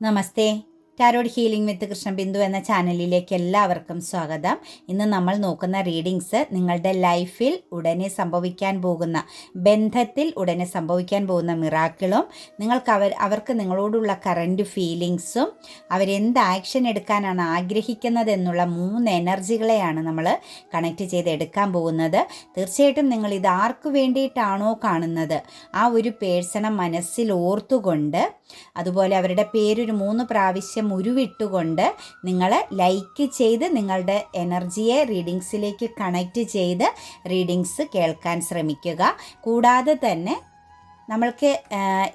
Namaste. Tarot healing with Krishnabindu എന്ന ചാനലിലേക്ക് എല്ലാവർക്കും സ്വാഗതം. ഇന്ന് നമ്മൾ നോക്കുന്ന റീഡിങ്സ് നിങ്ങളുടെ ലൈഫിൽ ഉടനെ സംഭവിക്കാൻ പോകുന്ന ബന്ധത്തിൽ ഉടനെ സംഭവിക്കാൻ പോകുന്ന മിറാക്കിളും നിങ്ങൾക്ക് അവർ അവർക്ക് നിങ്ങളോടുള്ള കറന്റ് ഫീലിങ്സും അവരെന്ത് ആക്ഷൻ എടുക്കാനാണ് ആഗ്രഹിക്കുന്നത് എന്നുള്ള മൂന്ന് എനർജികളെയാണ് നമ്മൾ കണക്റ്റ് ചെയ്ത് എടുക്കാൻ പോകുന്നത്. തീർച്ചയായിട്ടും നിങ്ങൾ ഇത് ആർക്ക് വേണ്ടിയിട്ടാണോ കാണുന്നത്? ആ ഒരു പേഴ്സണെ മനസ്സിൽ ഓർത്തുകൊണ്ട് അതുപോലെ അവരുടെ പേരൊരു മൂന്ന് പ്രാവശ്യം ഉരുവിട്ടുകൊണ്ട് നിങ്ങൾ ലൈക്ക് ചെയ്ത് നിങ്ങളുടെ എനർജിയെ റീഡിങ്സിലേക്ക് കണക്റ്റ് ചെയ്ത് റീഡിങ്സ് കേൾക്കാൻ ശ്രമിക്കുക. കൂടാതെ തന്നെ നമ്മൾക്ക്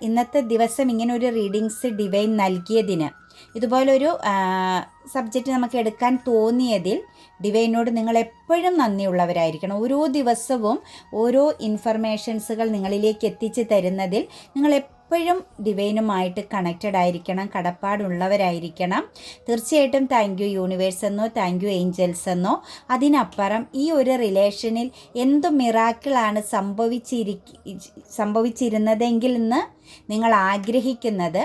ഇന്നത്തെ ദിവസം ഇങ്ങനെ ഒരു റീഡിങ്സ് ഡിവൈൻ നൽകിയതിന് ഇതുപോലൊരു സബ്ജക്റ്റ് നമുക്ക് എടുക്കാൻ തോന്നിയതിൽ ഡിവൈനോട് നിങ്ങൾ എപ്പോഴും നന്ദിയുള്ളവരായിരിക്കണം. ഓരോ ദിവസവും ഓരോ ഇൻഫർമേഷൻസുകൾ നിങ്ങളിലേക്ക് എത്തിച്ച് തരുന്നതിൽ നിങ്ങൾ എപ്പോഴും ഡിവൈനുമായിട്ട് കണക്റ്റഡ് ആയിരിക്കണം കടപ്പാടുള്ളവരായിരിക്കണം. തീർച്ചയായിട്ടും താങ്ക് യു യൂണിവേഴ്സ് എന്നോ താങ്ക് യു ഏഞ്ചൽസ് എന്നോ അതിനപ്പുറം ഈ ഒരു റിലേഷനിൽ എന്ത് മിറാക്കിളാണ് സംഭവിച്ചിരി സംഭവിച്ചിരുന്നതെങ്കിൽ നിന്ന് നിങ്ങൾ ആഗ്രഹിക്കുന്നത്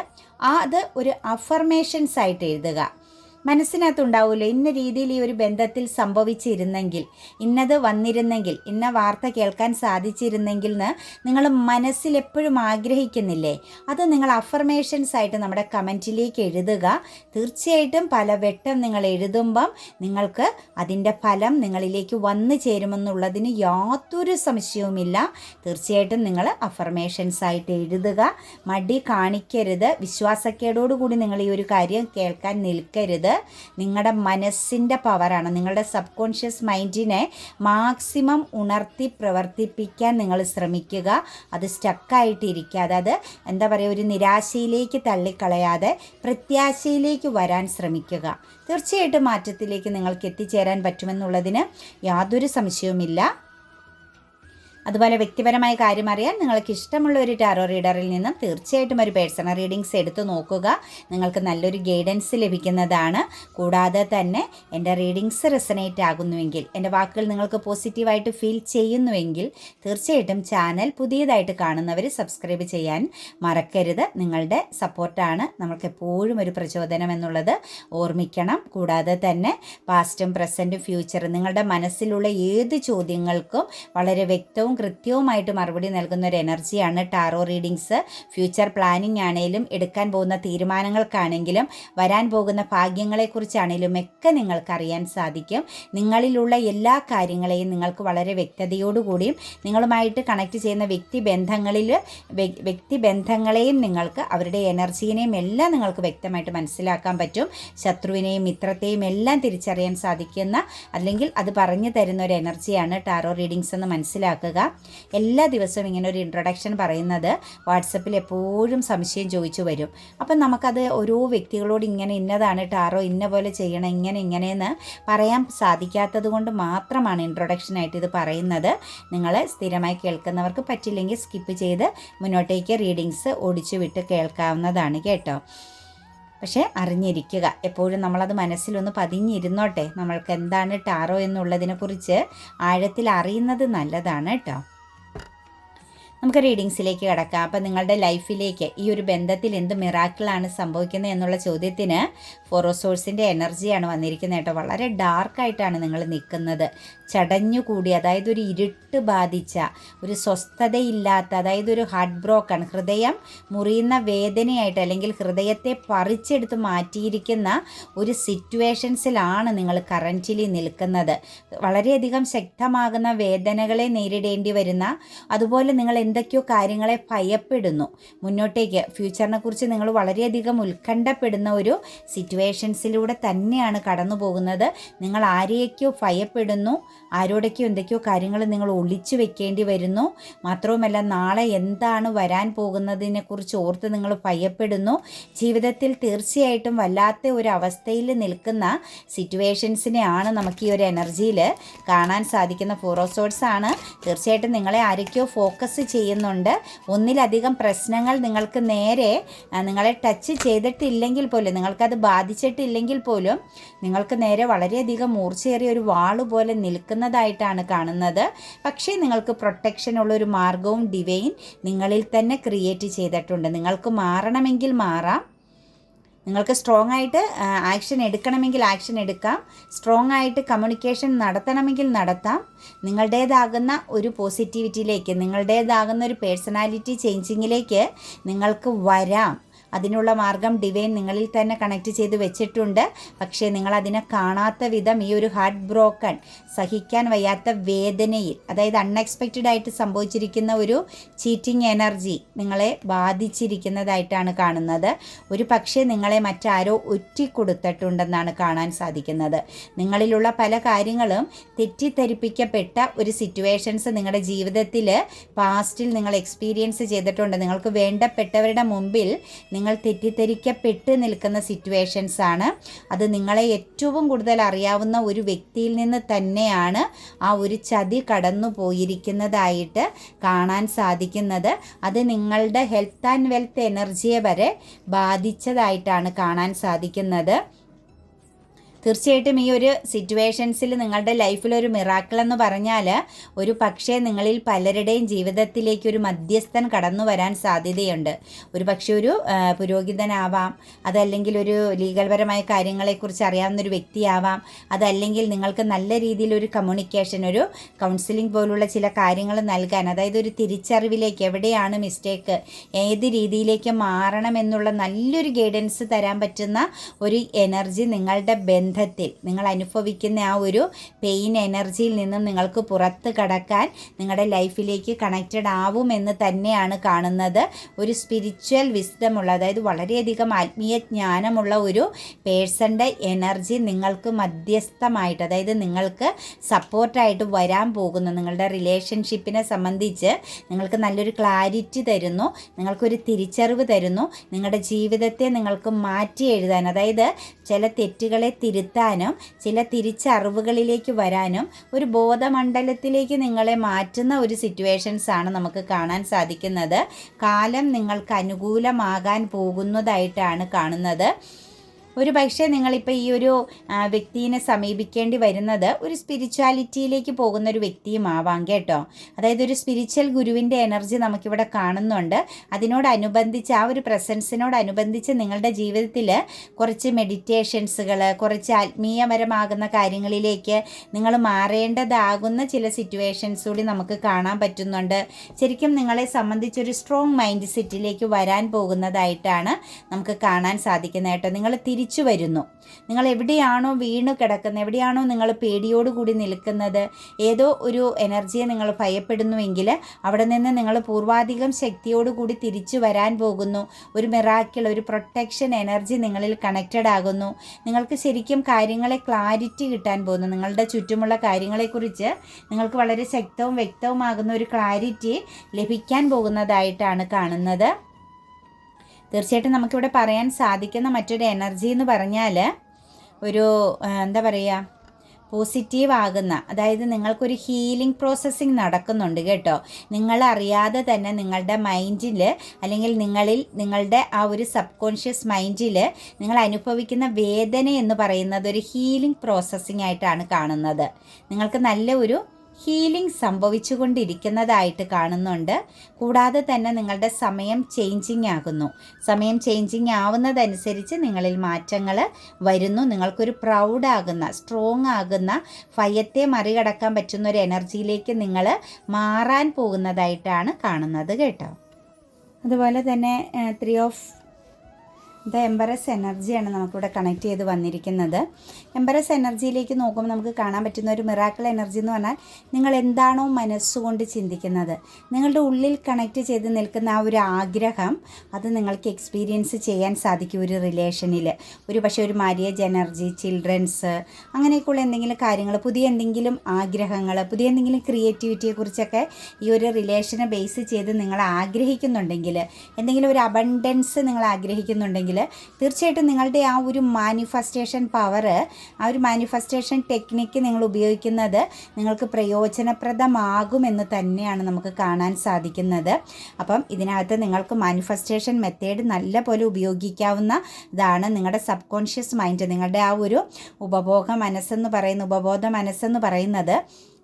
അത് ഒരു അഫർമേഷൻസ് ആയിട്ട് എഴുതുക. മനസ്സിനകത്തുണ്ടാവുമല്ലോ ഇന്ന രീതിയിൽ ഈ ഒരു ബന്ധത്തിൽ സംഭവിച്ചിരുന്നെങ്കിൽ ഇന്നത് വന്നിരുന്നെങ്കിൽ ഇന്ന വാർത്ത കേൾക്കാൻ സാധിച്ചിരുന്നെങ്കിൽ എന്ന് നിങ്ങൾ മനസ്സിൽ എപ്പോഴും ആഗ്രഹിക്കുന്നില്ലേ? അത് നിങ്ങൾ അഫർമേഷൻസ് ആയിട്ട് നമ്മുടെ കമന്റിലേക്ക് എഴുതുക. തീർച്ചയായിട്ടും പല വെട്ടം നിങ്ങൾ എഴുതുമ്പം നിങ്ങൾക്ക് അതിന്റെ ഫലം നിങ്ങളിലേക്ക് വന്നു ചേരുമെന്നുള്ളതിന് യാതൊരു സംശയവുമില്ല. തീർച്ചയായിട്ടും നിങ്ങൾ അഫർമേഷൻസ് ആയിട്ട് എഴുതുക. മടി കാണിക്കരുത്. വിശ്വാസക്കേടോടുകൂടി നിങ്ങൾ ഈ ഒരു കാര്യം കേൾക്കാൻ നിൽക്കരുത്. നിങ്ങളുടെ മനസ്സിന്റെ പവറാണ്. നിങ്ങളുടെ സബ് കോൺഷ്യസ് മൈൻഡിനെ മാക്സിമം ഉണർത്തി പ്രവർത്തിപ്പിക്കാൻ നിങ്ങൾ ശ്രമിക്കുക. അത് സ്റ്റക്കായിട്ടിരിക്കാതെ അത് എന്താ പറയുക ഒരു നിരാശയിലേക്ക് തള്ളിക്കളയാതെ പ്രത്യാശയിലേക്ക് വരാൻ ശ്രമിക്കുക. തീർച്ചയായിട്ടും മാറ്റത്തിലേക്ക് നിങ്ങൾക്ക് എത്തിച്ചേരാൻ പറ്റുമെന്നുള്ളതിന് യാതൊരു സംശയവുമില്ല. അതുപോലെ വ്യക്തിപരമായ കാര്യം അറിയാൻ നിങ്ങൾക്ക് ഇഷ്ടമുള്ള ഒരു ടാറോ റീഡറിൽ നിന്നും തീർച്ചയായിട്ടും ഒരു പേഴ്സണൽ റീഡിങ്സ് എടുത്തു നോക്കുക. നിങ്ങൾക്ക് നല്ലൊരു ഗൈഡൻസ് ലഭിക്കുന്നതാണ്. കൂടാതെ തന്നെ എന്റെ റീഡിങ്സ് റെസനേറ്റ് ആകുന്നുവെങ്കിൽ എന്റെ വാക്കുകൾ നിങ്ങൾക്ക് പോസിറ്റീവായിട്ട് ഫീൽ ചെയ്യുന്നുവെങ്കിൽ തീർച്ചയായിട്ടും ചാനൽ പുതിയതായിട്ട് കാണുന്നവർ സബ്സ്ക്രൈബ് ചെയ്യാൻ മറക്കരുത്. നിങ്ങളുടെ സപ്പോർട്ടാണ് നമ്മൾക്ക് എപ്പോഴും ഒരു പ്രചോദനം എന്നുള്ളത്. ഓർമ്മിക്കണം. കൂടാതെ തന്നെ പാസ്റ്റും പ്രസന്റും ഫ്യൂച്ചറും നിങ്ങളുടെ മനസ്സിലുള്ള ഏത് ചോദ്യങ്ങൾക്കും വളരെ വ്യക്തവും കൃത്യവുമായിട്ട് മറുപടി നൽകുന്ന ഒരു എനർജിയാണ് ടാറോ റീഡിങ്സ്. ഫ്യൂച്ചർ പ്ലാനിംഗ് ആണെങ്കിലും എടുക്കാൻ പോകുന്ന തീരുമാനങ്ങൾക്കാണെങ്കിലും വരാൻ പോകുന്ന ഭാഗ്യങ്ങളെക്കുറിച്ചാണെങ്കിലും ഒക്കെ നിങ്ങൾക്ക് അറിയാൻ സാധിക്കും. നിങ്ങളിലുള്ള എല്ലാ കാര്യങ്ങളെയും നിങ്ങൾക്ക് വളരെ വ്യക്തതയോടുകൂടിയും നിങ്ങളുമായിട്ട് കണക്ട് ചെയ്യുന്ന വ്യക്തി ബന്ധങ്ങളിൽ വ്യക്തി ബന്ധങ്ങളെയും നിങ്ങൾക്ക് അവരുടെ എനർജീനെയും എല്ലാം നിങ്ങൾക്ക് വ്യക്തമായിട്ട് മനസ്സിലാക്കാൻ പറ്റും. ശത്രുവിനെയും മിത്രത്തെയും എല്ലാം തിരിച്ചറിയാൻ സാധിക്കുന്ന അല്ലെങ്കിൽ അത് പറഞ്ഞു തരുന്ന ഒരു എനർജിയാണ് ടാറോ റീഡിങ്സ് എന്ന് മനസ്സിലാക്കുക. എല്ലാ ദിവസവും ഇങ്ങനെ ഒരു ഇൻട്രൊഡക്ഷൻ പറയുന്നത് വാട്സപ്പിൽ എപ്പോഴും സംശയം ചോദിച്ചു വരും. അപ്പം നമുക്കത് ഓരോ വ്യക്തികളോട് ഇങ്ങനെ ഇന്നതാണ് ടാറോ ഇന്ന പോലെ ചെയ്യണം ഇങ്ങനെ ഇങ്ങനെയെന്ന് പറയാൻ സാധിക്കാത്തത് കൊണ്ട് മാത്രമാണ് ഇൻട്രൊഡക്ഷനായിട്ട് ഇത് പറയുന്നത്. നിങ്ങൾ സ്ഥിരമായി കേൾക്കുന്നവർക്ക് പറ്റില്ലെങ്കിൽ സ്കിപ്പ് ചെയ്ത് മുന്നോട്ടേക്ക് റീഡിങ്സ് ഓടിച്ചു വിട്ട് കേൾക്കാവുന്നതാണ് കേട്ടോ. പക്ഷേ അറിഞ്ഞിരിക്കുക. എപ്പോഴും നമ്മളത് മനസ്സിലൊന്ന് പതിഞ്ഞിരുന്നോട്ടെ. നമ്മൾക്ക് എന്താണ് ടാറോ എന്നുള്ളതിനെക്കുറിച്ച് ആഴത്തിൽ അറിയുന്നത് നല്ലതാണ് കേട്ടോ. നമുക്ക് റീഡിങ്സിലേക്ക് കിടക്കാം. അപ്പം നിങ്ങളുടെ ലൈഫിലേക്ക് ഈ ഒരു ബന്ധത്തിൽ എന്ത് മിറാക്കിളാണ് സംഭവിക്കുന്നത് എന്നുള്ള ചോദ്യത്തിന് ഫോറോസോഴ്സിന്റെ എനർജിയാണ് വന്നിരിക്കുന്നത് കേട്ടോ. വളരെ ഡാർക്കായിട്ടാണ് നിങ്ങൾ നിൽക്കുന്നത്. ചടഞ്ഞുകൂടി അതായത് ഒരു ഇരുട്ട് ബാധിച്ച ഒരു സ്വസ്ഥതയില്ലാത്ത അതായത് ഒരു ഹാർട്ട് ബ്രോക്കൺ ഹൃദയം മുറിയുന്ന വേദനയായിട്ട് അല്ലെങ്കിൽ ഹൃദയത്തെ പറിച്ചെടുത്ത് മാറ്റിയിരിക്കുന്ന ഒരു സിറ്റുവേഷൻസിലാണ് നിങ്ങൾ കറന്റിലി നിൽക്കുന്നത്. വളരെയധികം ശക്തമാകുന്ന വേദനകളെ നേരിടേണ്ടി വരുന്ന അതുപോലെ നിങ്ങൾ എന്തൊക്കെയോ കാര്യങ്ങളെ ഭയപ്പെടുന്നു. മുന്നോട്ടേക്ക് ഫ്യൂച്ചറിനെ കുറിച്ച് നിങ്ങൾ വളരെയധികം ഉത്കണ്ഠപ്പെടുന്ന ഒരു സിറ്റുവേഷൻസിലൂടെ തന്നെയാണ് കടന്നു പോകുന്നത് നിങ്ങൾ ആരെയൊക്കെയോ ഭയപ്പെടുന്നു ആരോടൊക്കെയോ എന്തൊക്കെയോ കാര്യങ്ങൾ നിങ്ങൾ ഒളിച്ചു വെക്കേണ്ടി വരുന്നു. മാത്രവുമല്ല നാളെ എന്താണ് വരാൻ പോകുന്നതിനെക്കുറിച്ച് ഓർത്ത് നിങ്ങൾ ഭയപ്പെടുന്നു. ജീവിതത്തിൽ തീർച്ചയായിട്ടും വല്ലാത്ത ഒരു അവസ്ഥയിൽ നിൽക്കുന്ന സിറ്റുവേഷൻസിനെയാണ് നമുക്ക് ഈ ഒരു എനർജിയിൽ കാണാൻ സാധിക്കുന്ന ഫോറോസോഡ്സ് ആണ്. തീർച്ചയായിട്ടും നിങ്ങളെ ആരൊക്കെയോ ഫോക്കസ് ചെയ്യുന്നുണ്ട്. ഒന്നിലധികം പ്രശ്നങ്ങൾ നിങ്ങൾക്ക് നേരെ നിങ്ങളെ ടച്ച് ചെയ്തിട്ടില്ലെങ്കിൽ പോലും നിങ്ങൾക്കത് ബാധിച്ചിട്ടില്ലെങ്കിൽ പോലും നിങ്ങൾക്ക് നേരെ വളരെയധികം മൂർച്ചയേറിയ ഒരു വാൾ പോലെ നിൽക്കുന്നതായിട്ടാണ് കാണുന്നത്. പക്ഷേ നിങ്ങൾക്ക് പ്രൊട്ടക്ഷൻ ഉള്ള ഒരു മാർഗവും ഡിവൈൻ നിങ്ങളിൽ തന്നെ ക്രിയേറ്റ് ചെയ്തിട്ടുണ്ട്. നിങ്ങൾക്ക് മാറണമെങ്കിൽ മാറാം. നിങ്ങൾക്ക് സ്ട്രോങ് ആയിട്ട് ആക്ഷൻ എടുക്കണമെങ്കിൽ ആക്ഷൻ എടുക്കാം. സ്ട്രോങ് ആയിട്ട് കമ്മ്യൂണിക്കേഷൻ നടത്തണമെങ്കിൽ നടത്താം. നിങ്ങളുടേതാകുന്ന ഒരു പോസിറ്റിവിറ്റിയിലേക്ക് നിങ്ങളുടേതാകുന്ന ഒരു പേഴ്സണാലിറ്റി ചേഞ്ചിങ്ങിലേക്ക് നിങ്ങൾക്ക് വരാം. അതിനുള്ള മാർഗം ഡിവൈൻ നിങ്ങളിൽ തന്നെ കണക്ട് ചെയ്ത് വെച്ചിട്ടുണ്ട്. പക്ഷേ നിങ്ങൾ അതിനെ കാണാത്ത വിധം ഈ ഒരു ഹാർട്ട് ബ്രോക്കൺ സഹിക്കാൻ വയ്യാത്ത വേദനയിൽ അതായത് അൺഎക്സ്പെക്റ്റഡ് ആയിട്ട് സംഭവിച്ചിരിക്കുന്ന ഒരു ചീറ്റിംഗ് എനർജി നിങ്ങളെ ബാധിച്ചിരിക്കുന്നതായിട്ടാണ് കാണുന്നത്. ഒരു പക്ഷേ നിങ്ങളെ മറ്റാരോ ഒറ്റിക്കൊടുത്തിട്ടുണ്ടെന്നാണ് കാണാൻ സാധിക്കുന്നത്. നിങ്ങളിലുള്ള പല കാര്യങ്ങളും തെറ്റിദ്ധരിപ്പിക്കപ്പെട്ട ഒരു സിറ്റുവേഷൻസ് നിങ്ങളുടെ ജീവിതത്തിൽ പാസ്റ്റിൽ നിങ്ങൾ എക്സ്പീരിയൻസ് ചെയ്തിട്ടുണ്ട്. നിങ്ങൾക്ക് വേണ്ടപ്പെട്ടവരുടെ മുമ്പിൽ നിങ്ങൾ തെറ്റിദ്ധരിക്കപ്പെട്ട് നിൽക്കുന്ന സിറ്റുവേഷൻസ് ആണ്. അത് നിങ്ങളെ ഏറ്റവും കൂടുതൽ അറിയാവുന്ന ഒരു വ്യക്തിയിൽ നിന്ന് തന്നെയാണ് ആ ഒരു ചതി കടന്നു പോയിരിക്കുന്നതായിട്ട് കാണാൻ സാധിക്കുന്നത്. അത് നിങ്ങളുടെ ഹെൽത്ത് ആൻഡ് വെൽത്ത് എനർജിയെ വരെ ബാധിച്ചതായിട്ടാണ് കാണാൻ സാധിക്കുന്നത്. തീർച്ചയായിട്ടും ഈ ഒരു സിറ്റുവേഷൻസിൽ നിങ്ങളുടെ ലൈഫിൽ ഒരു മിറാക്കിൾ എന്ന് പറഞ്ഞാൽ ഒരു പക്ഷേ നിങ്ങളിൽ പലരുടെയും ജീവിതത്തിലേക്ക് ഒരു മധ്യസ്ഥൻ കടന്നു വരാൻ സാധ്യതയുണ്ട്. ഒരു പക്ഷേ ഒരു പുരോഹിതനാവാം അതല്ലെങ്കിൽ ഒരു ലീഗൽപരമായ കാര്യങ്ങളെക്കുറിച്ച് അറിയാവുന്ന ഒരു വ്യക്തിയാവാം അതല്ലെങ്കിൽ നിങ്ങൾക്ക് നല്ല രീതിയിൽ ഒരു കമ്മ്യൂണിക്കേഷൻ ഒരു കൗൺസിലിംഗ് പോലുള്ള ചില കാര്യങ്ങൾ നൽകാൻ അതായത് ഒരു തിരിച്ചറിവിലേക്ക് എവിടെയാണ് മിസ്റ്റേക്ക് ഏത് രീതിയിലേക്ക് മാറണം എന്നുള്ള നല്ലൊരു ഗൈഡൻസ് തരാൻ പറ്റുന്ന ഒരു എനർജി നിങ്ങളുടെ ബന്ധം ബന്ധത്തിൽ. നിങ്ങൾ അനുഭവിക്കുന്ന ആ ഒരു പെയിൻ എനർജിയിൽ നിന്നും നിങ്ങൾക്ക് പുറത്ത് കടക്കാൻ നിങ്ങളുടെ ലൈഫിലേക്ക് കണക്റ്റഡ് ആവുമെന്ന് തന്നെയാണ് കാണുന്നത്. ഒരു സ്പിരിച്വൽ വിസ്ഡമുള്ള അതായത് വളരെയധികം ആത്മീയ ജ്ഞാനമുള്ള ഒരു പേഴ്സന്റെ എനർജി നിങ്ങൾക്ക് മധ്യസ്ഥമായിട്ട് അതായത് നിങ്ങൾക്ക് സപ്പോർട്ടായിട്ട് വരാൻ പോകുന്നു. നിങ്ങളുടെ റിലേഷൻഷിപ്പിനെ സംബന്ധിച്ച് നിങ്ങൾക്ക് നല്ലൊരു ക്ലാരിറ്റി തരുന്നു. നിങ്ങൾക്കൊരു തിരിച്ചറിവ് തരുന്നു. നിങ്ങളുടെ ജീവിതത്തെ നിങ്ങൾക്ക് മാറ്റി എഴുതാൻ അതായത് ചില തെറ്റുകളെ തിരുത്താനും ചില തിരിച്ചറിവുകളിലേക്ക് വരാനും ഒരു ബോധമണ്ഡലത്തിലേക്ക് നിങ്ങളെ മാറ്റുന്ന ഒരു സിറ്റുവേഷൻസ് ആണ് നമുക്ക് കാണാൻ സാധിക്കുന്നത്. കാലം നിങ്ങൾക്ക് അനുകൂലമാകാൻ പോകുന്നതായിട്ടാണ് കാണുന്നത്. ഒരു പക്ഷേ നിങ്ങളിപ്പോൾ ഈ ഒരു വ്യക്തിയെ സമീപിക്കേണ്ടി വരുന്നത് ഒരു സ്പിരിച്വാലിറ്റിയിലേക്ക് പോകുന്ന ഒരു വ്യക്തിയും ആവാം കേട്ടോ. അതായത് ഒരു സ്പിരിച്വൽ ഗുരുവിന്റെ എനർജി നമുക്കിവിടെ കാണുന്നുണ്ട്. അതിനോടനുബന്ധിച്ച് ആ ഒരു പ്രസൻസിനോടനുബന്ധിച്ച് നിങ്ങളുടെ ജീവിതത്തിൽ കുറച്ച് മെഡിറ്റേഷൻസുകൾ കുറച്ച് ആത്മീയപരമാകുന്ന കാര്യങ്ങളിലേക്ക് നിങ്ങൾ മാറേണ്ടതാകുന്ന ചില സിറ്റുവേഷൻസ് കൂടി നമുക്ക് കാണാൻ പറ്റുന്നുണ്ട്. ശരിക്കും നിങ്ങളെ സംബന്ധിച്ചൊരു സ്ട്രോങ് മൈൻഡ് സെറ്റിലേക്ക് വരാൻ പോകുന്നതായിട്ടാണ് നമുക്ക് കാണാൻ സാധിക്കുന്നത് കേട്ടോ. നിങ്ങൾ തിരി തിരിച്ചു വരുന്നു. നിങ്ങൾ എവിടെയാണോ വീണ് കിടക്കുന്നത് എവിടെയാണോ നിങ്ങൾ പേടിയോടുകൂടി നിൽക്കുന്നത് ഏതോ ഒരു എനർജിയെ നിങ്ങൾ ഭയപ്പെടുന്നുവെങ്കിൽ അവിടെ നിന്ന് നിങ്ങൾ പൂർവാധികം ശക്തിയോടുകൂടി തിരിച്ചു വരാൻ പോകുന്നു. ഒരു മിറാക്കിൾ ഒരു പ്രൊട്ടക്ഷൻ എനർജി നിങ്ങളിൽ കണക്റ്റഡ് ആകുന്നു. നിങ്ങൾക്ക് ശരിക്കും കാര്യങ്ങളെ ക്ലാരിറ്റി കിട്ടാൻ പോകുന്നു. നിങ്ങളുടെ ചുറ്റുമുള്ള കാര്യങ്ങളെക്കുറിച്ച് നിങ്ങൾക്ക് വളരെ ശക്തവും വ്യക്തവുമാകുന്ന ഒരു ക്ലാരിറ്റി ലഭിക്കാൻ പോകുന്നതായിട്ടാണ് കാണുന്നത്. തീർച്ചയായിട്ടും നമുക്കിവിടെ പറയാൻ സാധിക്കുന്ന മറ്റൊരു എനർജി എന്ന് പറഞ്ഞാൽ ഒരു എന്താ പറയുക പോസിറ്റീവ് ആകുന്ന അതായത് നിങ്ങൾക്കൊരു ഹീലിംഗ് പ്രോസസ്സിങ് നടക്കുന്നുണ്ട് കേട്ടോ. നിങ്ങളറിയാതെ തന്നെ നിങ്ങളുടെ മൈൻഡിൽ അല്ലെങ്കിൽ നിങ്ങളിൽ നിങ്ങളുടെ ആ ഒരു സബ് കോൺഷ്യസ് മൈൻഡിൽ നിങ്ങൾ അനുഭവിക്കുന്ന വേദന എന്ന് പറയുന്നത് ഒരു ഹീലിംഗ് പ്രോസസ്സിംഗ് ആയിട്ടാണ് കാണുന്നത്. നിങ്ങൾക്ക് നല്ല ഒരു ഹീലിംഗ് സംഭവിച്ചുകൊണ്ടിരിക്കുന്നതായിട്ട് കാണുന്നുണ്ട്. കൂടാതെ തന്നെ നിങ്ങളുടെ സമയം ചേഞ്ചിങ് ആകുന്നു. സമയം ചേഞ്ചിങ് ആവുന്നതനുസരിച്ച് നിങ്ങളിൽ മാറ്റങ്ങൾ വരുന്നു. നിങ്ങൾക്കൊരു പ്രൗഡാകുന്ന സ്ട്രോങ് ആകുന്ന ഭയത്തെ മറികടക്കാൻ പറ്റുന്ന ഒരു എനർജിയിലേക്ക് നിങ്ങൾ മാറാൻ പോകുന്നതായിട്ടാണ് കാണുന്നത് കേട്ടോ. അതുപോലെ തന്നെ ത്രീ ഓഫ് ദ എംബറസ് എനർജിയാണ് നമുക്കിവിടെ കണക്ട് ചെയ്ത് വന്നിരിക്കുന്നത്. എംബറസ് എനർജിയിലേക്ക് നോക്കുമ്പോൾ നമുക്ക് കാണാൻ പറ്റുന്ന ഒരു മിറാക്കിൾ എനർജി എന്ന് പറഞ്ഞാൽ നിങ്ങൾ എന്താണോ മനസ്സുകൊണ്ട് ചിന്തിക്കുന്നത്. നിങ്ങളുടെ ഉള്ളിൽ കണക്ട് ചെയ്ത് നിൽക്കുന്ന ആ ഒരു ആഗ്രഹം അത് നിങ്ങൾക്ക് എക്സ്പീരിയൻസ് ചെയ്യാൻ സാധിക്കും ഒരു റിലേഷനിൽ ഒരു പക്ഷേ ഒരു മാര്യേജ് എനർജി ചിൽഡ്രൻസ് അങ്ങനെയൊക്കെയുള്ള എന്തെങ്കിലും കാര്യങ്ങൾ പുതിയ എന്തെങ്കിലും ആഗ്രഹങ്ങൾ പുതിയ എന്തെങ്കിലും ക്രിയേറ്റിവിറ്റിയെക്കുറിച്ചൊക്കെ ഈ ഒരു റിലേഷനെ ബേസ് ചെയ്ത് നിങ്ങൾ ആഗ്രഹിക്കുന്നുണ്ടെങ്കിൽ എന്തെങ്കിലും ഒരു അബണ്ടൻസ് നിങ്ങൾ ആഗ്രഹിക്കുന്നുണ്ടെങ്കിൽ തീർച്ചയായിട്ടും നിങ്ങളുടെ ആ ഒരു മാനിഫെസ്റ്റേഷൻ പവർ ആ ഒരു മാനിഫെസ്റ്റേഷൻ ടെക്നിക്ക് നിങ്ങൾ ഉപയോഗിക്കുന്നത് നിങ്ങൾക്ക് പ്രയോജനപ്രദമാകുമെന്ന് തന്നെയാണ് നമുക്ക് കാണാൻ സാധിക്കുന്നത്. അപ്പം ഇതിനകത്ത് നിങ്ങൾക്ക് മാനിഫെസ്റ്റേഷൻ മെത്തേഡ് നല്ല പോലെ ഉപയോഗിക്കാവുന്ന ഇതാണ് നിങ്ങളുടെ സബ് കോൺഷ്യസ് മൈൻഡ് നിങ്ങളുടെ ആ ഒരു ഉപഭോഗ മനസ്സെന്ന് പറയുന്ന ഉപബോധ മനസ്സെന്ന് പറയുന്നത്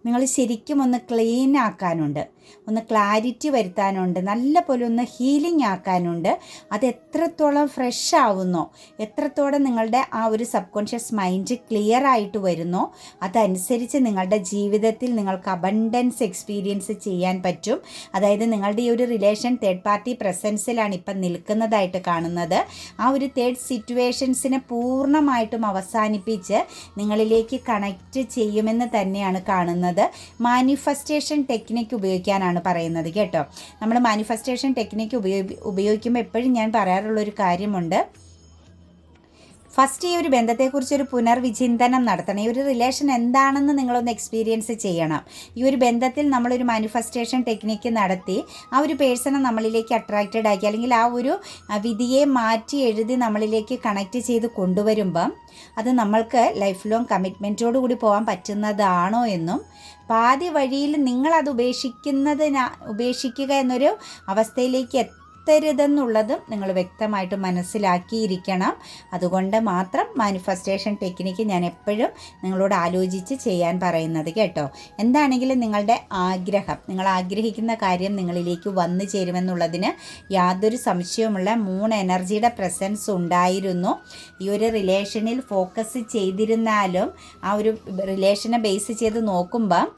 നിങ്ങൾ ശരിക്കും ഒന്ന് ക്ലീൻ ആക്കാനുണ്ട്. ഒന്ന് ക്ലാരിറ്റി വരുത്താനുണ്ട്. നല്ല പോലെ ഒന്ന് ഹീലിംഗ് ആക്കാനുണ്ട്. അത് എത്രത്തോളം ഫ്രഷ് ആവുന്നോ എത്രത്തോളം നിങ്ങളുടെ ആ ഒരു സബ് കോൺഷ്യസ് മൈൻഡ് ക്ലിയർ ആയിട്ട് വരുന്നോ അതനുസരിച്ച് നിങ്ങളുടെ ജീവിതത്തിൽ നിങ്ങൾക്ക് അബണ്ടൻസ് എക്സ്പീരിയൻസ് ചെയ്യാൻ പറ്റും. അതായത് നിങ്ങളുടെ ഈ ഒരു റിലേഷൻ തേർഡ് പാർട്ടി പ്രസൻസിലാണ് ഇപ്പം നിൽക്കുന്നതായിട്ട് കാണുന്നത്. ആ ഒരു തേർഡ് സിറ്റുവേഷൻസിനെ പൂർണമായിട്ടും അവസാനിപ്പിച്ച് നിങ്ങളിലേക്ക് കണക്റ്റ് ചെയ്യുമെന്ന് തന്നെയാണ് കാണുന്നത്. മാനിഫെസ്റ്റേഷൻ ടെക്നിക്ക് ഉപയോഗിക്കാനാണ് പറയുന്നത് കേട്ടോ. നമ്മൾ മാനിഫെസ്റ്റേഷൻ ടെക്നിക്ക് ഉപയോഗി ഉപയോഗിക്കുമ്പോൾ എപ്പോഴും ഞാൻ പറയാറുള്ളൊരു കാര്യമുണ്ട്. ഫസ്റ്റ് ഈ ഒരു ബന്ധത്തെക്കുറിച്ച് ഒരു പുനർവിചിന്തനം നടത്തണം. ഈ ഒരു റിലേഷൻ എന്താണെന്ന് നിങ്ങളൊന്ന് എക്സ്പീരിയൻസ് ചെയ്യണം. ഈ ഒരു ബന്ധത്തിൽ നമ്മളൊരു മാനിഫെസ്റ്റേഷൻ ടെക്നിക്ക് നടത്തി ആ ഒരു പേഴ്സണെ നമ്മളിലേക്ക് അട്രാക്റ്റഡ് ആക്കി അല്ലെങ്കിൽ ആ ഒരു വിധിയെ മാറ്റി എഴുതി നമ്മളിലേക്ക് കണക്റ്റ് ചെയ്ത് കൊണ്ടുവരുമ്പം അത് നമ്മൾക്ക് ലൈഫ് ലോങ് കമ്മിറ്റ്മെന്റോടു കൂടി പോകാൻ പറ്റുന്നതാണോ എന്നും പാതി വഴിയിൽ നിങ്ങളത് ഉപേക്ഷിക്കുന്നതിന ഉപേക്ഷിക്കുക എന്നൊരു അവസ്ഥയിലേക്ക് എത്തരുതെന്നുള്ളതും നിങ്ങൾ വ്യക്തമായിട്ട് മനസ്സിലാക്കിയിരിക്കണം. അതുകൊണ്ട് മാത്രം മാനിഫെസ്റ്റേഷൻ ടെക്നിക്ക് ഞാൻ എപ്പോഴും നിങ്ങളോട് ആലോചിച്ച് ചെയ്യാൻ പറയുന്നത് കേട്ടോ. എന്താണെങ്കിലും നിങ്ങളുടെ ആഗ്രഹം നിങ്ങൾ ആഗ്രഹിക്കുന്ന കാര്യം നിങ്ങളിലേക്ക് വന്നു ചേരുമെന്നുള്ളതിന് യാതൊരു സംശയവുമുള്ള മൂന്ന് എനർജിയുടെ പ്രസൻസ് ഉണ്ടായിരുന്നു. ഈ ഒരു റിലേഷനിൽ ഫോക്കസ് ചെയ്തിരുന്നാലും ആ ഒരു റിലേഷനെ ബേസ് ചെയ്ത് നോക്കുമ്പം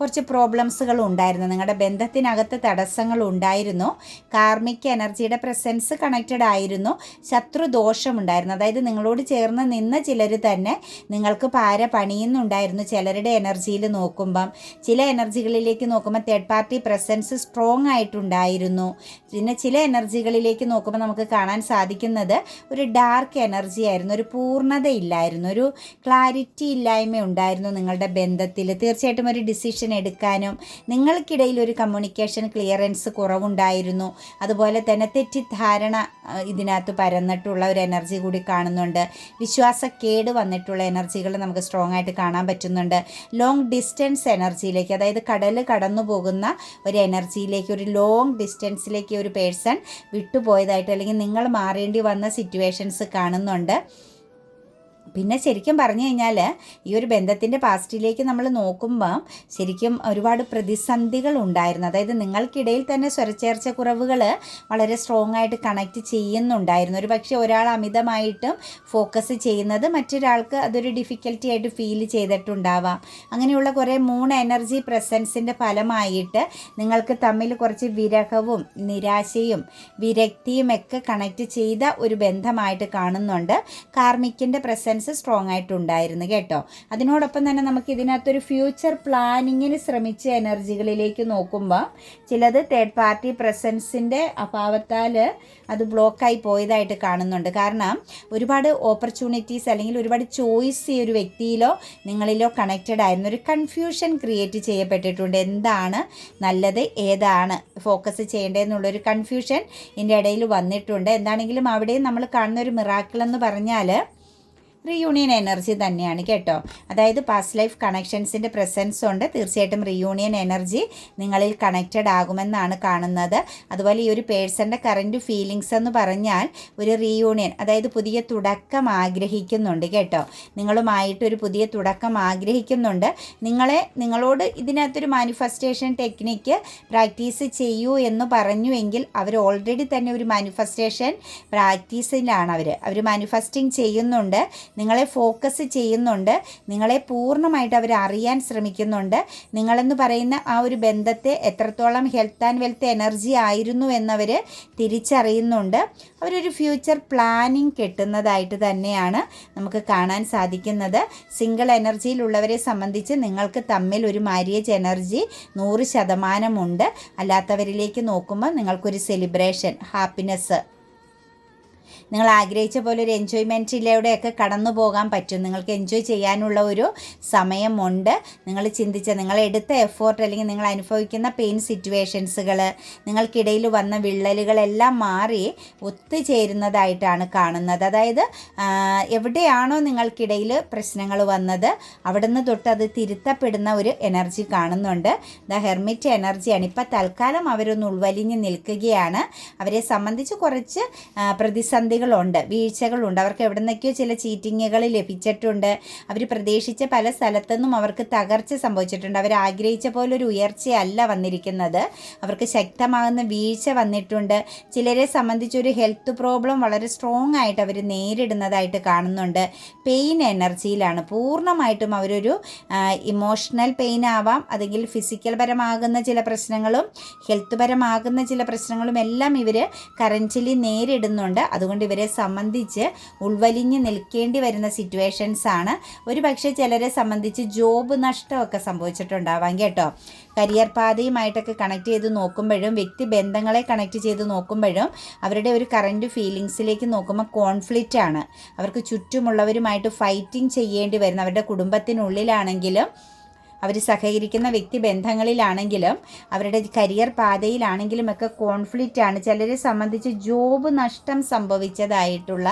കുറച്ച് പ്രോബ്ലംസുകൾ ഉണ്ടായിരുന്നു. നിങ്ങളുടെ ബന്ധത്തിനകത്ത് തടസ്സങ്ങൾ ഉണ്ടായിരുന്നു. കാർമിക് എനർജിയുടെ പ്രസൻസ് കണക്റ്റഡ് ആയിരുന്നു. ശത്രുദോഷമുണ്ടായിരുന്നു അതായത് നിങ്ങളോട് ചേർന്ന് നിന്ന ചിലർ തന്നെ നിങ്ങൾക്ക് പാര പണിയുന്നുണ്ടായിരുന്നു ചിലരുടെ എനർജിയിൽ നോക്കുമ്പം. ചില എനർജികളിലേക്ക് നോക്കുമ്പോൾ തേർഡ് പാർട്ടി പ്രസൻസ് സ്ട്രോങ് ആയിട്ടുണ്ടായിരുന്നു. പിന്നെ ചില എനർജികളിലേക്ക് നോക്കുമ്പോൾ നമുക്ക് കാണാൻ സാധിക്കുന്നത് ഒരു ഡാർക്ക് എനർജി ആയിരുന്നു. ഒരു പൂർണതയില്ലായിരുന്നു. ഒരു ക്ലാരിറ്റി ഇല്ലായ്മ ഉണ്ടായിരുന്നു നിങ്ങളുടെ ബന്ധത്തിൽ. തീർച്ചയായിട്ടും ഒരു ഡിസിഷൻ എടുക്കാനും നിങ്ങൾക്കിടയിൽ ഒരു കമ്മ്യൂണിക്കേഷൻ ക്ലിയറൻസ് കുറവുണ്ടായിരുന്നു. അതുപോലെ തന്നെ തെറ്റിദ്ധാരണ ഇതിനകത്ത് പരന്നിട്ടുള്ള ഒരു എനർജി കൂടി കാണുന്നുണ്ട്. വിശ്വാസക്കേട് വന്നിട്ടുള്ള എനർജികൾ നമുക്ക് സ്ട്രോങ് ആയിട്ട് കാണാൻ പറ്റുന്നുണ്ട്. ലോങ് ഡിസ്റ്റൻസ് എനർജിയിലേക്ക് അതായത് കടൽ കടന്നു പോകുന്ന ഒരു എനർജിയിലേക്ക് ഒരു ലോങ് ഡിസ്റ്റൻസിലേക്ക് ഒരു പേഴ്സൺ വിട്ടുപോയതായിട്ട് അല്ലെങ്കിൽ നിങ്ങൾ മാറേണ്ടി വന്ന സിറ്റുവേഷൻസ് കാണുന്നുണ്ട്. പിന്നെ ശരിക്കും പറഞ്ഞു കഴിഞ്ഞാൽ ഈ ഒരു ബന്ധത്തിന്റെ പാസ്റ്റിലേക്ക് നമ്മൾ നോക്കുമ്പോൾ ശരിക്കും ഒരുപാട് പ്രതിസന്ധികൾ ഉണ്ടായിരുന്നു. അതായത് നിങ്ങൾക്കിടയിൽ തന്നെ സ്വരച്ചേർച്ച കുറവുകൾ വളരെ സ്ട്രോങ് ആയിട്ട് കണക്റ്റ് ചെയ്യുന്നുണ്ടായിരുന്നു. ഒരു പക്ഷേ ഒരാൾ അമിതമായിട്ടും ഫോക്കസ് ചെയ്യുന്നത് മറ്റൊരാൾക്ക് അതൊരു ഡിഫിക്കൽറ്റി ആയിട്ട് ഫീൽ ചെയ്തിട്ടുണ്ടാവാം. അങ്ങനെയുള്ള കുറേ മൂൺ എനർജി പ്രസൻസിന്റെ ഫലമായിട്ട് നിങ്ങൾക്ക് തമ്മിൽ കുറച്ച് വിരഹവും നിരാശയും വിരക്തിയും ഒക്കെ കണക്റ്റ് ചെയ്ത ഒരു ബന്ധമായിട്ട് കാണുന്നുണ്ട്. കാർമിക്കിന്റെ പ്രസൻസ് കോൺഫിഡൻസ് സ്ട്രോങ് ആയിട്ടുണ്ടായിരുന്നു കേട്ടോ. അതിനോടൊപ്പം തന്നെ നമുക്ക് ഇതിനകത്തൊരു ഫ്യൂച്ചർ പ്ലാനിങ്ങിന് ശ്രമിച്ച എനർജികളിലേക്ക് നോക്കുമ്പോൾ ചിലത് തേർഡ് പാർട്ടി പ്രസൻസിന്റെ അഭാവത്താൽ അത് ബ്ലോക്കായി പോയതായിട്ട് കാണുന്നുണ്ട്. കാരണം ഒരുപാട് ഓപ്പർച്യൂണിറ്റീസ് അല്ലെങ്കിൽ ഒരുപാട് ചോയ്സ് ഈ ഒരു വ്യക്തിയിലോ നിങ്ങളിലോ കണക്റ്റഡ് ആയിരുന്നു. ഒരു കൺഫ്യൂഷൻ ക്രിയേറ്റ് ചെയ്യപ്പെട്ടിട്ടുണ്ട്. എന്താണ് നല്ലത്? ഏതാണ് ഫോക്കസ് ചെയ്യേണ്ടതെന്നുള്ളൊരു കൺഫ്യൂഷൻ ഇതിന്റെ ഇടയിൽ വന്നിട്ടുണ്ട്. എന്താണെങ്കിലും അവിടെയും നമ്മൾ കാണുന്ന ഒരു മിറാക്കിൾ എന്ന് പറഞ്ഞാൽ റീയൂണിയൻ എനർജി തന്നെയാണ് കേട്ടോ. അതായത് പാസ്റ്റ് ലൈഫ് കണക്ഷൻസിന്റെ പ്രസൻസ് ഉണ്ട്. തീർച്ചയായിട്ടും റീയൂണിയൻ എനർജി നിങ്ങളിൽ കണക്റ്റഡ് ആകുമെന്നാണ് കാണുന്നത്. അതുപോലെ ഈ ഒരു പേഴ്സന്റെ കറന്റ് ഫീലിങ്സ് എന്ന് പറഞ്ഞാൽ ഒരു റീയൂണിയൻ അതായത് പുതിയ തുടക്കം ആഗ്രഹിക്കുന്നുണ്ട് കേട്ടോ. നിങ്ങളുമായിട്ടൊരു പുതിയ തുടക്കം ആഗ്രഹിക്കുന്നുണ്ട്. നിങ്ങളെ നിങ്ങളോട് ഇതിനകത്തൊരു മാനിഫെസ്റ്റേഷൻ ടെക്നിക്ക് പ്രാക്ടീസ് ചെയ്യൂ എന്ന് പറഞ്ഞുവെങ്കിൽ അവർ ഓൾറെഡി തന്നെ ഒരു മാനിഫെസ്റ്റേഷൻ പ്രാക്ടീസിലാണ് അവർ. അവർ മാനിഫെസ്റ്റിംഗ് ചെയ്യുന്നുണ്ട്. നിങ്ങളെ ഫോക്കസ് ചെയ്യുന്നുണ്ട്. നിങ്ങളെ പൂർണമായിട്ട് അവർ അറിയാൻ ശ്രമിക്കുന്നുണ്ട്. നിങ്ങളെന്ന് പറയുന്ന ആ ഒരു ബന്ധത്തെ എത്രത്തോളം ഹെൽത്ത് ആൻഡ് വെൽത്ത് എനർജി ആയിരുന്നു എന്നവർ തിരിച്ചറിയുന്നുണ്ട്. അവരൊരു ഫ്യൂച്ചർ പ്ലാനിങ് കെട്ടുന്നതായിട്ട് തന്നെയാണ് നമുക്ക് കാണാൻ സാധിക്കുന്നത്. സിംഗിൾ എനർജിയിലുള്ളവരെ സംബന്ധിച്ച് നിങ്ങൾക്ക് തമ്മിൽ ഒരു മാരിയേജ് എനർജി നൂറ് ശതമാനമുണ്ട്. അല്ലാത്തവരിലേക്ക് നോക്കുമ്പോൾ നിങ്ങൾക്കൊരു സെലിബ്രേഷൻ ഹാപ്പിനെസ് നിങ്ങൾ ആഗ്രഹിച്ച പോലെ ഒരു എൻജോയ്മെന്റിലൂടെയൊക്കെ കടന്നു പോകാൻ പറ്റും? നിങ്ങൾക്ക് എൻജോയ് ചെയ്യാനുള്ള ഒരു സമയമുണ്ട്. നിങ്ങൾ ചിന്തിച്ച നിങ്ങൾ എടുത്ത എഫോർട്ട് അല്ലെങ്കിൽ നിങ്ങൾ അനുഭവിക്കുന്ന പെയിൻ സിറ്റുവേഷൻസുകൾ നിങ്ങൾക്കിടയിൽ വന്ന വിള്ളലുകളെല്ലാം മാറി ഒത്തുചേരുന്നതായിട്ടാണ് കാണുന്നത്. അതായത് എവിടെയാണോ നിങ്ങൾക്കിടയിൽ പ്രശ്നങ്ങൾ വന്നത് അവിടുന്ന് തൊട്ട് അത് തിരുത്തപ്പെടുന്ന ഒരു എനർജി കാണുന്നുണ്ട്. ദ ഹെർമിറ്റ് എനർജിയാണ് ഇപ്പം തൽക്കാലം അവരൊന്ന് ഉൾവലിഞ്ഞ് നിൽക്കുകയാണ്. അവരെ സംബന്ധിച്ച് കുറച്ച് പ്രതിസന്ധി തെറ്റുകളുണ്ട് വീഴ്ചകളുണ്ട്. അവർക്ക് എവിടെ നിന്നൊക്കെയോ ചില ചീറ്റിങ്ങുകൾ ലഭിച്ചിട്ടുണ്ട്. അവർ പ്രതീക്ഷിച്ച പല സ്ഥലത്തുനിന്നും അവർക്ക് തകർച്ച സംഭവിച്ചിട്ടുണ്ട്. അവർ ആഗ്രഹിച്ച പോലെ ഒരു ഉയർച്ചയല്ല വന്നിരിക്കുന്നത്. അവർക്ക് ശക്തമാകുന്ന വീഴ്ച വന്നിട്ടുണ്ട്. ചിലരെ സംബന്ധിച്ചൊരു ഹെൽത്ത് പ്രോബ്ലം വളരെ സ്ട്രോങ് ആയിട്ട് അവർ നേരിടുന്നതായിട്ട് കാണുന്നുണ്ട്. പെയിൻ എനർജിയിലാണ്. പൂർണമായിട്ടും അവരൊരു ഇമോഷണൽ പെയിൻ ആവാം. അല്ലെങ്കിൽ ഫിസിക്കൽ പരമാകുന്ന ചില പ്രശ്നങ്ങളും ഹെൽത്ത് പരമാകുന്ന ചില പ്രശ്നങ്ങളും എല്ലാം ഇവർ കറന്റിലി നേരിടുന്നുണ്ട്. അതുകൊണ്ട് ഇവരെ സംബന്ധിച്ച് ഉൾവലിഞ്ഞ് നിൽക്കേണ്ടി വരുന്ന സിറ്റുവേഷൻസ് ആണ്. ഒരു പക്ഷേ ചിലരെ സംബന്ധിച്ച് ജോബ് നഷ്ടമൊക്കെ സംഭവിച്ചിട്ടുണ്ടാവാം കേട്ടോ. കരിയർ പാതയുമായിട്ടൊക്കെ കണക്ട് ചെയ്ത് നോക്കുമ്പോഴും വ്യക്തി ബന്ധങ്ങളെ കണക്ട് ചെയ്ത് നോക്കുമ്പോഴും അവരുടെ ഒരു കറന്റ് ഫീലിങ്സിലേക്ക് നോക്കുമ്പോൾ കോൺഫ്ലിക്റ്റ് ആണ്. അവർക്ക് ചുറ്റുമുള്ളവരുമായിട്ട് ഫൈറ്റിംഗ് ചെയ്യേണ്ടി വരുന്ന അവരുടെ കുടുംബത്തിനുള്ളിലാണെങ്കിലും അവർ സഹകരിക്കുന്ന വ്യക്തി ബന്ധങ്ങളിലാണെങ്കിലും അവരുടെ കരിയർ പാതയിലാണെങ്കിലും ഒക്കെ കോൺഫ്ലിക്റ്റ് ആണ്. ചിലരെ സംബന്ധിച്ച് ജോബ് നഷ്ടം സംഭവിച്ചതായിട്ടുള്ള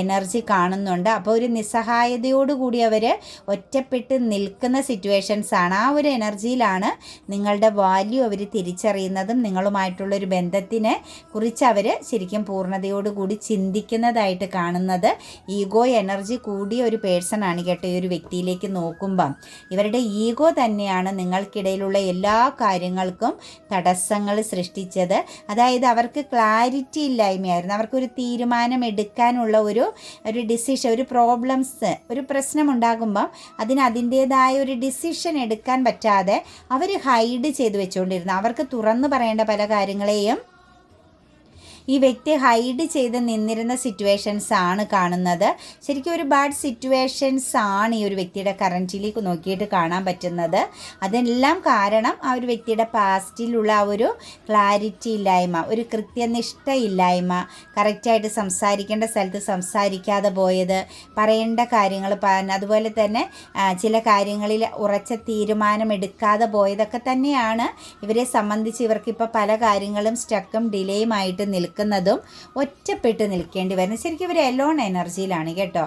എനർജി കാണുന്നുണ്ട്. അപ്പോൾ ഒരു നിസ്സഹായതയോടുകൂടി അവർ ഒറ്റപ്പെട്ട് നിൽക്കുന്ന സിറ്റുവേഷൻസ് ആണ്. ആ ഒരു എനർജിയിലാണ് നിങ്ങളുടെ വാല്യൂ അവർ തിരിച്ചറിയുന്നതും നിങ്ങളുമായിട്ടുള്ള ഒരു ബന്ധത്തിനെ കുറിച്ച് അവർ ശരിക്കും പൂർണതയോടുകൂടി ചിന്തിക്കുന്നതായിട്ട് കാണുന്നത്. ഈഗോ എനർജി കൂടിയ ഒരു പേഴ്സൺ ആണ് കേട്ടോ ഈ ഒരു വ്യക്തിയിലേക്ക് നോക്കുമ്പം. ഇവരുടെ ഈഗോ ഈഗോ തന്നെയാണ് നിങ്ങൾക്കിടയിലുള്ള എല്ലാ കാര്യങ്ങൾക്കും തടസ്സങ്ങൾ സൃഷ്ടിച്ചത്. അതായത് അവർക്ക് ക്ലാരിറ്റി ഇല്ലായ്മയായിരുന്നു. അവർക്കൊരു തീരുമാനം എടുക്കാനുള്ള ഒരു ഒരു ഡിസിഷൻ ഒരു പ്രോബ്ലംസ് ഒരു പ്രശ്നം ഉണ്ടാകുമ്പം അതിന് അതിന്റേതായ ഒരു ഡിസിഷൻ എടുക്കാൻ പറ്റാതെ അവർ ഹൈഡ് ചെയ്ത് വെച്ചുകൊണ്ടിരുന്നു. അവർക്ക് തുറന്നു പറയേണ്ട പല കാര്യങ്ങളെയും ഈ വ്യക്തി ഹൈഡ് ചെയ്ത് നിന്നിരുന്ന സിറ്റുവേഷൻസ് ആണ് കാണുന്നത്. ശരിക്കും ഒരു ബാഡ് സിറ്റുവേഷൻസ് ആണ് ഈ ഒരു വ്യക്തിയുടെ കറന്റിലേക്ക് നോക്കിയിട്ട് കാണാൻ പറ്റുന്നത്. അതെല്ലാം കാരണം ആ ഒരു വ്യക്തിയുടെ പാസ്റ്റിലുള്ള ആ ഒരു ക്ലാരിറ്റി ഇല്ലായ്മ ഒരു കൃത്യനിഷ്ഠ ഇല്ലായ്മ കറക്റ്റായിട്ട് സംസാരിക്കേണ്ട സ്ഥലത്ത് സംസാരിക്കാതെ പോയത് പറയേണ്ട കാര്യങ്ങൾ അതുപോലെ തന്നെ ചില കാര്യങ്ങളിൽ ഉറച്ച തീരുമാനം എടുക്കാതെ പോയതൊക്കെ തന്നെയാണ് ഇവരെ സംബന്ധിച്ച് ഇവർക്കിപ്പോൾ പല കാര്യങ്ങളും സ്റ്റക്കും ഡിലേയുമായിട്ട് നിൽക്കുന്നത്. നിൽക്കുന്നതും ഒറ്റപ്പെട്ട് നിൽക്കേണ്ടി വരുന്നത്. ശരിക്കും ഇവർ എലോൺ എനർജിയിലാണ് കേട്ടോ.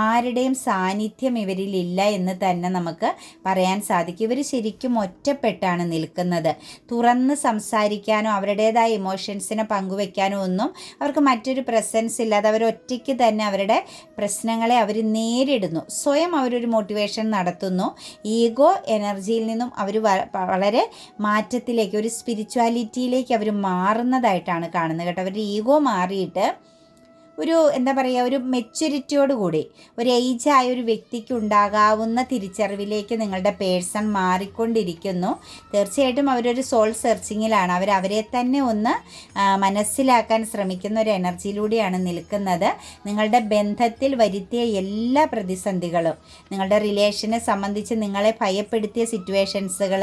ആരുടെയും സാന്നിധ്യം ഇവരിലില്ല എന്ന് തന്നെ നമുക്ക് പറയാൻ സാധിക്കും. ഇവർ ശരിക്കും ഒറ്റപ്പെട്ടാണ് നിൽക്കുന്നത്. തുറന്ന് സംസാരിക്കാനോ അവരുടേതായ ഇമോഷൻസിനെ പങ്കുവെക്കാനോ ഒന്നും അവർക്ക് മറ്റൊരു പ്രസൻസ് ഇല്ലാതെ അവർ ഒറ്റയ്ക്ക് തന്നെ അവരുടെ പ്രശ്നങ്ങളെ അവർ നേരിടുന്നു. സ്വയം അവരൊരു മോട്ടിവേഷൻ നടത്തുന്നു. ഈഗോ എനർജിയിൽ നിന്നും അവർ വളരെ മാറ്റത്തിലേക്ക് ഒരു സ്പിരിച്വാലിറ്റിയിലേക്ക് അവർ മാറുന്നതായിട്ടാണ് കാണുന്നത് കേട്ടോ. അവരുടെ ഈഗോ മാറിയിട്ട് ഒരു എന്താ പറയുക ഒരു മെച്യൂരിറ്റിയോട് കൂടി ഒരു ഏജായ ഒരു വ്യക്തിക്ക് ഉണ്ടാകാവുന്ന തിരിച്ചറിവിലേക്ക് നിങ്ങളുടെ പേഴ്സൺ മാറിക്കൊണ്ടിരിക്കുന്നു. തീർച്ചയായിട്ടും അവരൊരു സോൾ സെർച്ചിങ്ങിലാണ് അവർ അവരെ തന്നെ ഒന്ന് മനസ്സിലാക്കാൻ ശ്രമിക്കുന്ന ഒരു എനർജിയിലൂടെയാണ് നിൽക്കുന്നത്. നിങ്ങളുടെ ബന്ധത്തിൽ വരുത്തിയ എല്ലാ പ്രതിസന്ധികളും നിങ്ങളുടെ റിലേഷനെ സംബന്ധിച്ച് നിങ്ങളെ ഭയപ്പെടുത്തിയ സിറ്റുവേഷൻസുകൾ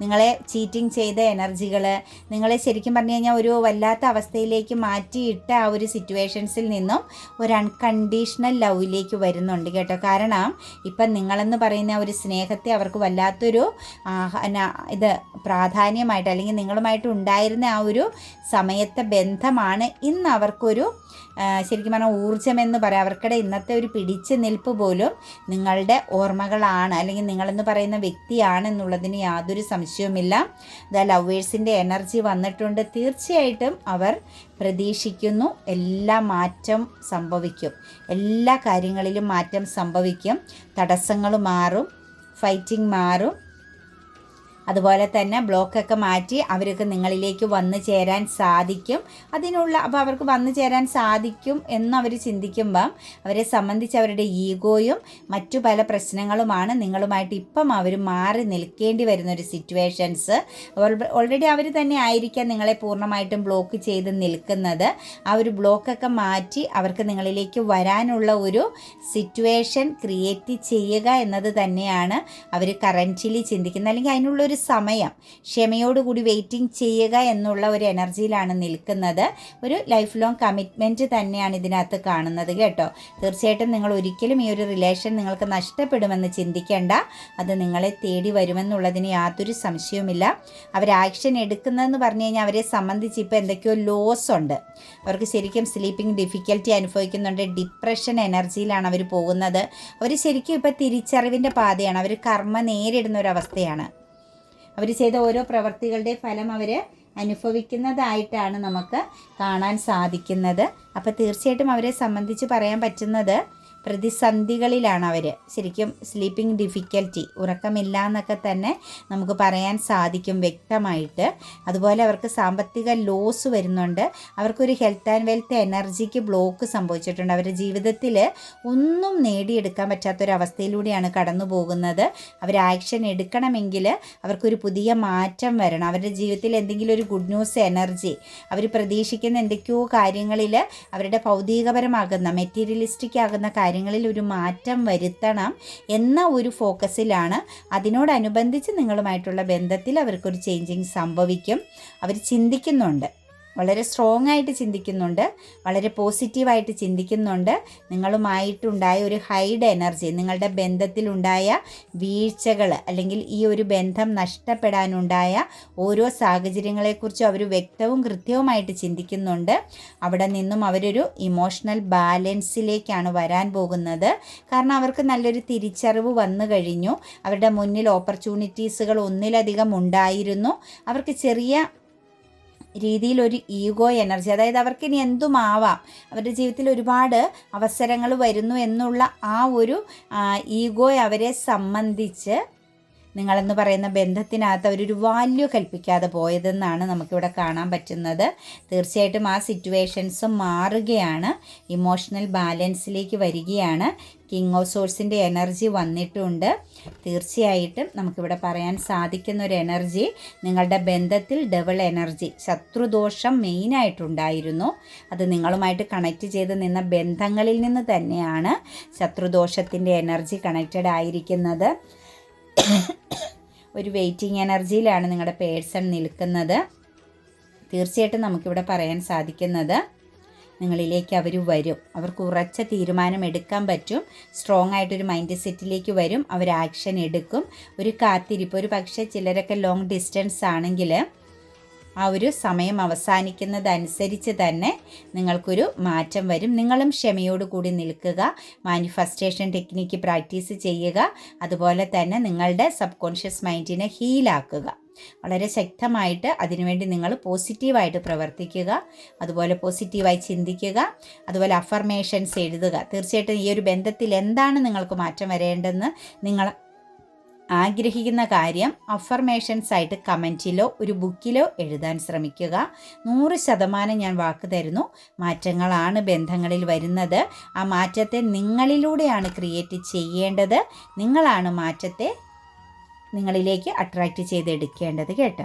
നിങ്ങളെ ചീറ്റിംഗ് ചെയ്ത എനർജികൾ നിങ്ങളെ ശരിക്കും പറഞ്ഞു കഴിഞ്ഞാൽ ഒരു വല്ലാത്ത അവസ്ഥയിലേക്ക് മാറ്റിയിട്ട ആ ഒരു സിറ്റുവേഷൻസിൽ നിന്നും ഒരു അൺകണ്ടീഷണൽ ലവിലേക്ക് വരുന്നുണ്ട് കേട്ടോ. കാരണം ഇപ്പം നിങ്ങളെന്ന് പറയുന്ന ഒരു സ്നേഹത്തെ അവർക്ക് വല്ലാത്തൊരു ഇത് പ്രാധാന്യമായിട്ട് അല്ലെങ്കിൽ നിങ്ങളുമായിട്ട് ഉണ്ടായിരുന്ന ആ ഒരു സമയത്തെ ബന്ധമാണ് ഇന്ന് അവർക്കൊരു ശരിക്കും പറഞ്ഞാൽ ഊർജമെന്ന് പറയാം. അവർക്കിടെ ഇന്നത്തെ ഒരു പിടിച്ചു നിൽപ്പ് പോലും നിങ്ങളുടെ ഓർമ്മകളാണ്. അല്ലെങ്കിൽ നിങ്ങളെന്ന് പറയുന്ന വ്യക്തിയാണ് എന്നുള്ളതിന് യാതൊരു സംശയവുമില്ല. ദ ലവേഴ്സിന്റെ എനർജി വന്നിട്ടുണ്ട്. തീർച്ചയായിട്ടും അവർ പ്രതീക്ഷിക്കുന്നു എല്ലാ മാറ്റം സംഭവിക്കും. എല്ലാ കാര്യങ്ങളിലും മാറ്റം സംഭവിക്കും. തടസ്സങ്ങൾ മാറും. ഫൈറ്റിംഗ് മാറും. അതുപോലെ തന്നെ ബ്ലോക്കൊക്കെ മാറ്റി അവർക്ക് നിങ്ങളിലേക്ക് വന്നു ചേരാൻ സാധിക്കും. അതിനുള്ള അപ്പോൾ അവർക്ക് വന്നു ചേരാൻ സാധിക്കും എന്നവർ ചിന്തിക്കുമ്പം അവരെ സംബന്ധിച്ച് അവരുടെ ഈഗോയും മറ്റു പല പ്രശ്നങ്ങളുമാണ് നിങ്ങളുമായിട്ട് ഇപ്പം അവർ മാറി നിൽക്കേണ്ടി വരുന്ന ഒരു സിറ്റുവേഷൻസ് ഓൾറെഡി അവർ തന്നെ ആയിരിക്കാം നിങ്ങളെ പൂർണമായിട്ടും ബ്ലോക്ക് ചെയ്ത് നിൽക്കുന്നത്. ആ ഒരു ബ്ലോക്കൊക്കെ മാറ്റി അവർക്ക് നിങ്ങളിലേക്ക് വരാനുള്ള ഒരു സിറ്റുവേഷൻ ക്രിയേറ്റ് ചെയ്യുക എന്നത് തന്നെയാണ് അവർ കറന്റിലി ചിന്തിക്കുന്നത്. അല്ലെങ്കിൽ അതിനുള്ളൊരു സമയം. ക്ഷമയോടുകൂടി വെയിറ്റിംഗ് ചെയ്യുക എന്നുള്ള ഒരു എനർജിയിലാണ് നിൽക്കുന്നത്. ഒരു ലൈഫ് ലോങ് കമ്മിറ്റ്മെന്റ് തന്നെയാണ് ഇതിനകത്ത് കാണുന്നത് കേട്ടോ. തീർച്ചയായിട്ടും നിങ്ങൾ ഒരിക്കലും ഈ ഒരു റിലേഷൻ നിങ്ങൾക്ക് നഷ്ടപ്പെടുമെന്ന് ചിന്തിക്കേണ്ട. അത് നിങ്ങളെ തേടി വരുമെന്നുള്ളതിന് യാതൊരു സംശയവുമില്ല. അവർ ആക്ഷൻ എടുക്കുന്നതെന്ന് പറഞ്ഞു കഴിഞ്ഞാൽ അവരെ സംബന്ധിച്ച് ഇപ്പോൾ എന്തൊക്കെയോ ലോസ് ഉണ്ട്. അവർക്ക് ശരിക്കും സ്ലീപ്പിംഗ് ഡിഫിക്കൽറ്റി അനുഭവിക്കുന്നുണ്ട്. ഡിപ്രഷൻ എനർജിയിലാണ് അവർ പോകുന്നത്. അവർ ശരിക്കും ഇപ്പോൾ തിരിച്ചറിവിന്റെ പാതയാണ്. അവർ കർമ്മ നേരിടുന്ന ഒരു അവസ്ഥയാണ്. അവർ ചെയ്ത ഓരോ പ്രവർത്തികളുടെ ഫലം അവർ അനുഭവിക്കുന്നതായിട്ടാണ് നമുക്ക് കാണാൻ സാധിക്കുന്നത്. അപ്പോൾ തീർച്ചയായിട്ടും അവരെ സംബന്ധിച്ച് പറയാൻ പറ്റുന്നത് പ്രതിസന്ധികളിലാണ് അവർ ശരിക്കും സ്ലീപ്പിംഗ് ഡിഫിക്കൽറ്റി ഉറക്കമില്ല എന്നൊക്കെ തന്നെ നമുക്ക് പറയാൻ സാധിക്കും വ്യക്തമായിട്ട്. അതുപോലെ അവർക്ക് സാമ്പത്തിക ലോസ് വരുന്നുണ്ട്. അവർക്കൊരു ഹെൽത്ത് ആൻഡ് വെൽത്ത് എനർജിക്ക് ബ്ലോക്ക് സംഭവിച്ചിട്ടുണ്ട്. അവരുടെ ജീവിതത്തിൽ ഒന്നും നേടിയെടുക്കാൻ പറ്റാത്തൊരവസ്ഥയിലൂടെയാണ് കടന്നു പോകുന്നത് അവർ ആക്ഷൻ എടുക്കണമെങ്കിൽ അവർക്കൊരു പുതിയ മാറ്റം വരണം. അവരുടെ ജീവിതത്തിൽ എന്തെങ്കിലും ഒരു ഗുഡ് ന്യൂസ് എനർജി അവർ പ്രതീക്ഷിക്കുന്ന എന്തൊക്കെയോ കാര്യങ്ങളിൽ അവരുടെ ഭൗതികപരമാകുന്ന മെറ്റീരിയലിസ്റ്റിക് ആകുന്ന കാര്യങ്ങളിൽ ഒരു മാറ്റം വരുത്തണം എന്ന ഒരു ഫോക്കസിലാണ്. അതിനോടനുബന്ധിച്ച് നിങ്ങളുമായിട്ടുള്ള ബന്ധത്തിൽ അവർക്കൊരു ചേഞ്ചിങ് സംഭവിക്കും. അവർ ചിന്തിക്കുന്നുണ്ട്. വളരെ സ്ട്രോങ് ആയിട്ട് ചിന്തിക്കുന്നുണ്ട്. വളരെ പോസിറ്റീവായിട്ട് ചിന്തിക്കുന്നുണ്ട്. നിങ്ങളുമായിട്ടുണ്ടായ ഒരു ഹൈഡ് എനർജി നിങ്ങളുടെ ബന്ധത്തിലുണ്ടായ വീഴ്ചകൾ അല്ലെങ്കിൽ ഈ ഒരു ബന്ധം നഷ്ടപ്പെടാനുണ്ടായ ഓരോ സാഹചര്യങ്ങളെക്കുറിച്ചും അവർ വ്യക്തവും കൃത്യവുമായിട്ട് ചിന്തിക്കുന്നുണ്ട്. അവിടെ നിന്നും അവരൊരു ഇമോഷണൽ ബാലൻസിലേക്കാണ് വരാൻ പോകുന്നത്. കാരണം അവർക്ക് നല്ലൊരു തിരിച്ചറിവ് വന്നു കഴിഞ്ഞു. അവരുടെ മുന്നിൽ ഓപ്പർച്യൂണിറ്റീസുകൾ ഒന്നിലധികം ഉണ്ടായിരുന്നു. അവർക്ക് ചെറിയ രീതിയിലൊരു ഈഗോ എനർജി. അതായത് അവർക്ക് ഇനി എന്തുമാവാം? അവരുടെ ജീവിതത്തിൽ ഒരുപാട് അവസരങ്ങൾ വരുന്നു എന്നുള്ള ആ ഒരു ഈഗോ അവരെ സംബന്ധിച്ച് നിങ്ങളെന്ന് പറയുന്ന ബന്ധത്തിനകത്ത് അവരൊരു വാല്യൂ കൽപ്പിക്കാതെ പോയതെന്നാണ് നമുക്കിവിടെ കാണാൻ പറ്റുന്നത്. തീർച്ചയായിട്ടും ആ സിറ്റുവേഷൻസ് മാറുകയാണ്. ഇമോഷണൽ ബാലൻസിലേക്ക് വരികയാണ്. കിങ് ഓഫ് സോഴ്സിന്റെ എനർജി വന്നിട്ടുണ്ട്. തീർച്ചയായിട്ടും നമുക്കിവിടെ പറയാൻ സാധിക്കുന്ന ഒരു എനർജി നിങ്ങളുടെ ബന്ധത്തിൽ ഡബിൾ എനർജി ശത്രുദോഷം മെയിനായിട്ടുണ്ടായിരുന്നു അത് നിങ്ങളുമായിട്ട് കണക്റ്റ് ചെയ്ത് നിന്ന ബന്ധങ്ങളിൽ നിന്ന് തന്നെയാണ് ശത്രുദോഷത്തിന്റെ എനർജി കണക്റ്റഡ് ആയിരിക്കുന്നത്. ഒരു വെയിറ്റിംഗ് എനർജിയിലാണ് നിങ്ങളുടെ പേഴ്സൺ നിൽക്കുന്നത്. തീർച്ചയായിട്ടും നമുക്കിവിടെ പറയാൻ സാധിക്കുന്നത് നിങ്ങളിലേക്ക് അവർ വരും. അവർക്ക് ഉറച്ച തീരുമാനം എടുക്കാൻ പറ്റും. സ്ട്രോങ് ആയിട്ടൊരു മൈൻഡ് സെറ്റിലേക്ക് വരും. അവർ ആക്ഷൻ എടുക്കും. ഒരു കാത്തിരിപ്പ്. ഒരു പക്ഷേ ചിലരൊക്കെ ലോങ് ഡിസ്റ്റൻസ് ആണെങ്കിൽ ആ ഒരു സമയം അവസാനിക്കുന്നതനുസരിച്ച് തന്നെ നിങ്ങൾക്കൊരു മാറ്റം വരും. നിങ്ങളും ക്ഷമയോടുകൂടി നിൽക്കുക മാനിഫെസ്റ്റേഷൻ ടെക്നിക്ക് പ്രാക്ടീസ് ചെയ്യുക അതുപോലെ തന്നെ നിങ്ങളുടെ സബ് കോൺഷ്യസ് മൈൻഡിനെ ഹീലാക്കുക വളരെ ശക്തമായിട്ട് അതിനുവേണ്ടി നിങ്ങൾ പോസിറ്റീവായിട്ട് പ്രവർത്തിക്കുക അതുപോലെ പോസിറ്റീവായി ചിന്തിക്കുക അതുപോലെ അഫർമേഷൻസ് എഴുതുക. തീർച്ചയായിട്ടും ഈ ഒരു ബന്ധത്തിൽ എന്താണ് നിങ്ങൾക്ക് മാറ്റം വരേണ്ടതെന്ന് നിങ്ങൾ ആഗ്രഹിക്കുന്ന കാര്യം അഫർമേഷൻസ് ആയിട്ട് കമന്റിലോ ഒരു ബുക്കിലോ എഴുതാൻ ശ്രമിക്കുക. നൂറ് ശതമാനം ഞാൻ വാക്ക് തരുന്നു. മാറ്റങ്ങളാണ് ബന്ധങ്ങളിൽ വരുന്നത്. ആ മാറ്റത്തെ നിങ്ങളിലൂടെയാണ് ക്രിയേറ്റ് ചെയ്യേണ്ടത്. നിങ്ങളാണ് മാറ്റത്തെ നിങ്ങളിലേക്ക് അട്രാക്റ്റ് ചെയ്തെടുക്കേണ്ടത് കേട്ടോ.